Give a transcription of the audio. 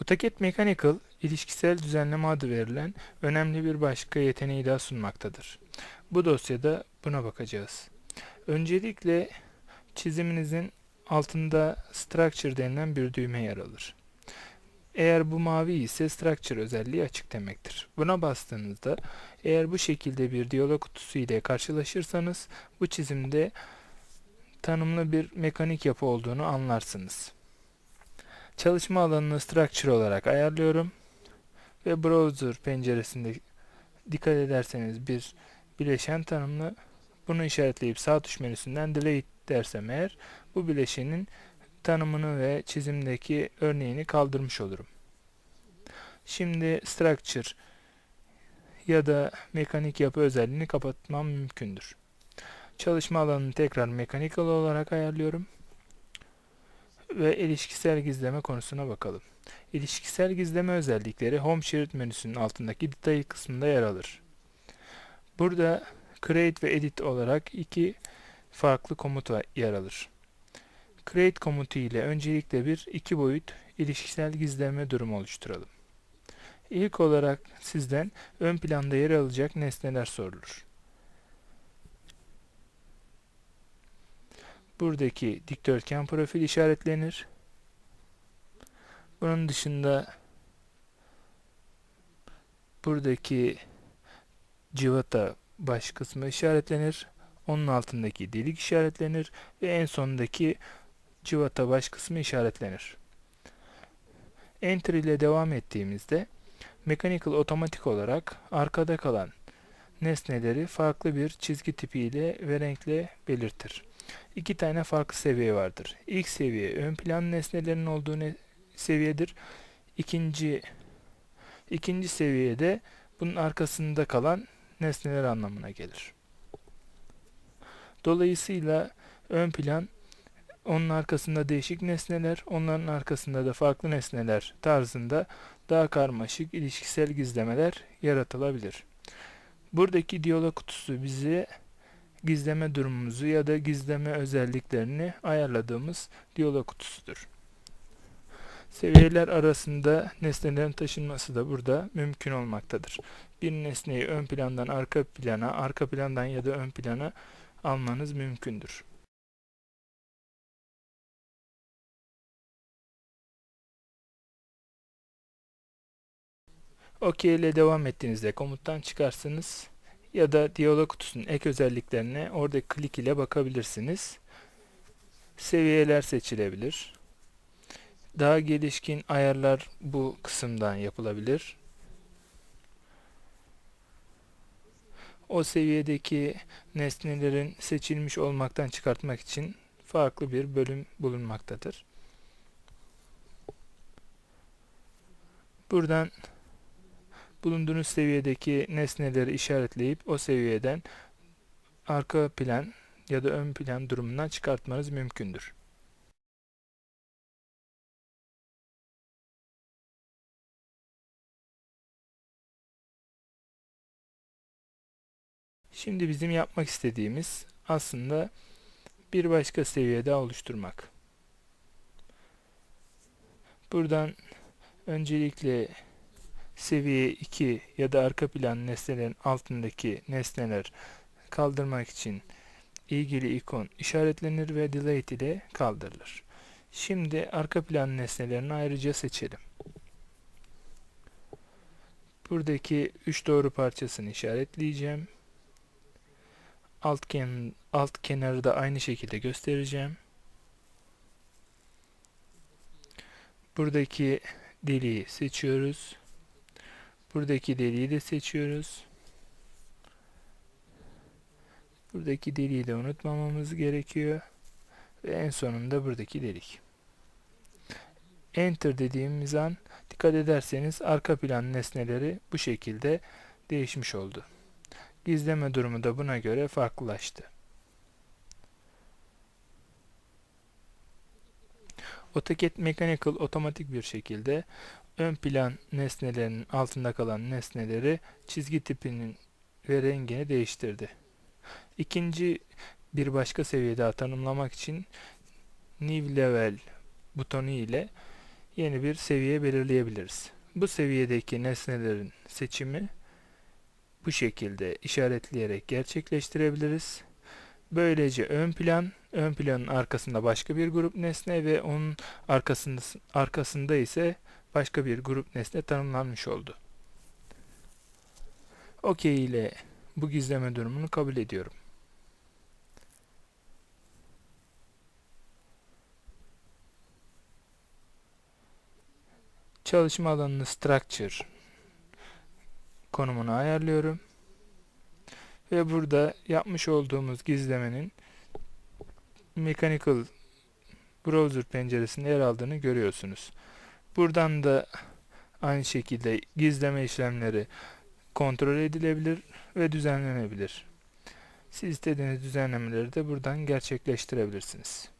AutoCAD Mechanical, ilişkisel düzenleme adı verilen önemli bir başka yeteneği daha sunmaktadır. Bu dosyada buna bakacağız. Öncelikle çiziminizin altında Structure denilen bir düğme yer alır. Eğer bu mavi ise Structure özelliği açık demektir. Buna bastığınızda eğer bu şekilde bir diyalog kutusu ile karşılaşırsanız bu çizimde tanımlı bir mekanik yapı olduğunu anlarsınız. Çalışma alanını structure olarak ayarlıyorum. Ve browser penceresinde dikkat ederseniz bir bileşen tanımlı. Bunu işaretleyip sağ tuş menüsünden delete dersem eğer bu bileşenin tanımını ve çizimdeki örneğini kaldırmış olurum. Şimdi structure ya da mekanik yapı özelliğini kapatmam mümkündür. Çalışma alanını tekrar mechanical olarak ayarlıyorum ve ilişkisel gizleme konusuna bakalım. İlişkisel gizleme özellikleri Home Share menüsünün altındaki Detail kısmında yer alır. Burada Create ve Edit olarak iki farklı komut yer alır. Create komutu ile öncelikle bir iki boyut ilişkisel gizleme durumu oluşturalım. İlk olarak sizden ön planda yer alacak nesneler sorulur. Buradaki dikdörtgen profil işaretlenir. Bunun dışında buradaki civata baş kısmı işaretlenir. Onun altındaki delik işaretlenir ve en sondaki civata baş kısmı işaretlenir. Enter ile devam ettiğimizde Mechanical otomatik olarak arkada kalan nesneleri farklı bir çizgi tipi ile ve renkle belirtir. İki tane farklı seviye vardır. İlk seviye ön plan nesnelerin olduğu ne seviyedir. İkinci ikinci seviyede bunun arkasında kalan nesneler anlamına gelir. Dolayısıyla ön plan onun arkasında değişik nesneler, onların arkasında da farklı nesneler tarzında daha karmaşık ilişkisel gizlemeler yaratılabilir. Buradaki diyalog kutusu bize gizleme durumumuzu ya da gizleme özelliklerini ayarladığımız diyalog kutusudur. Seviyeler arasında nesnelerin taşınması da burada mümkün olmaktadır. Bir nesneyi ön plandan arka plana, arka plandan ya da ön plana almanız mümkündür. OK ile devam ettiğinizde komuttan çıkarsınız ya da diyalog kutusunun ek özelliklerine orada klik ile bakabilirsiniz. Seviyeler seçilebilir. Daha gelişkin ayarlar bu kısımdan yapılabilir. O seviyedeki nesnelerin seçilmiş olmaktan çıkartmak için farklı bir bölüm bulunmaktadır. Buradan bulunduğunuz seviyedeki nesneleri işaretleyip o seviyeden arka plan ya da ön plan durumundan çıkartmanız mümkündür. Şimdi bizim yapmak istediğimiz aslında bir başka seviyede oluşturmak. Buradan öncelikle seviye 2 ya da arka plan nesnelerin altındaki nesneler kaldırmak için ilgili ikon işaretlenir ve delete ile kaldırılır. Şimdi arka plan nesnelerini ayrıca seçelim. Buradaki 3 doğru parçasını işaretleyeceğim. Alt, ken alt kenarı da aynı şekilde göstereceğim. Buradaki deliği seçiyoruz. Buradaki deliği de seçiyoruz. Buradaki deliği de unutmamamız gerekiyor. Ve en sonunda buradaki delik. Enter dediğimiz an dikkat ederseniz arka plan nesneleri bu şekilde değişmiş oldu. Gizleme durumu da buna göre farklılaştı. AutoCAD Mechanical otomatik bir şekilde ön plan nesnelerinin altında kalan nesneleri çizgi tipinin ve rengini değiştirdi. İkinci bir başka seviyede tanımlamak için New Level butonu ile yeni bir seviye belirleyebiliriz. Bu seviyedeki nesnelerin seçimi bu şekilde işaretleyerek gerçekleştirebiliriz. Böylece ön plan, ön planın arkasında başka bir grup nesne ve onun arkasında, arkasında ise başka bir grup nesne tanımlanmış oldu. OK ile bu gizleme durumunu kabul ediyorum. Çalışma alanını structure konumunu ayarlıyorum. Ve burada yapmış olduğumuz gizlemenin Mechanical Browser penceresinde yer aldığını görüyorsunuz. Buradan da aynı şekilde gizleme işlemleri kontrol edilebilir ve düzenlenebilir. Siz istediğiniz düzenlemeleri de buradan gerçekleştirebilirsiniz.